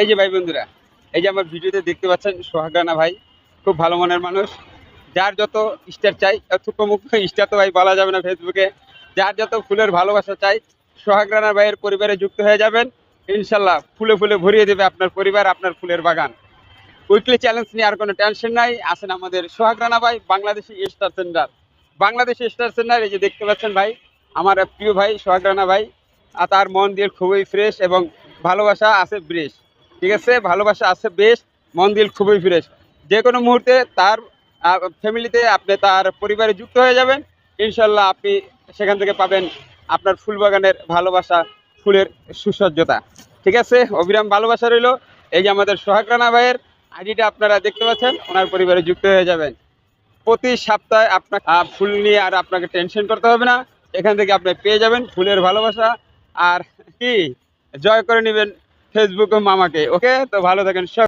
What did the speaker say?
এই যে ভাই বন্ধুরা, এই যে আমার ভিডিওতে দেখতে পাচ্ছেন সোহাগ রানা ভাই, খুব ভালো মনের মানুষ। যার যত স্টার চাই অথুক মুখ স্টার তো ভাই বলা যাবে না ফেসবুকে। যার যত ফুলের ভালোবাসা চাই সোহাগ রানা ভাইয়ের পরিবারে যুক্ত হয়ে যাবেন। ইনশাল্লাহ ফুলে ফুলে ভরিয়ে দেবে আপনার পরিবার, আপনার ফুলের বাগান। উইকলি চ্যালেঞ্জ নিয়ে আর কোনো টেনশন নাই। আছেন আমাদের সোহাগ রানা ভাই, Bangladeshi star centre Bangladeshi star centre এই যে দেখতে পাচ্ছেন ভাই, আমার প্রিয় ভাই সোহাগ রানা ভাই, আর তার মন দিয়ে খুবই ফ্রেশ এবং ভালোবাসা আছে ব্রেশ। ঠিক আছে, ভালোবাসা আছে বেশ, মন দিল খুবই ফ্রেশ। যে কোনো মুহূর্তে তার ফ্যামিলিতে আপনি তার পরিবারে যুক্ত হয়ে যাবেন। ইনশাল্লাহ আপনি সেখান থেকে পাবেন আপনার ফুল বাগানের ভালোবাসা, ফুলের সুসজ্জতা। ঠিক আছে, অবিরাম ভালোবাসা রইল। এই যে আমাদের সোহাগ রানা ভাইয়ের আইডিটা আপনারা দেখতে পাচ্ছেন, ওনার পরিবারে যুক্ত হয়ে যাবেন। প্রতি সপ্তাহে আপনার ফুল নিয়ে আর আপনাকে টেনশন করতে হবে না। এখান থেকে আপনি পেয়ে যাবেন ফুলের ভালোবাসা। আর কি, জয় করে নেবেন ফেসবুক মামাকে ওকে তো ভালো থাকেন সব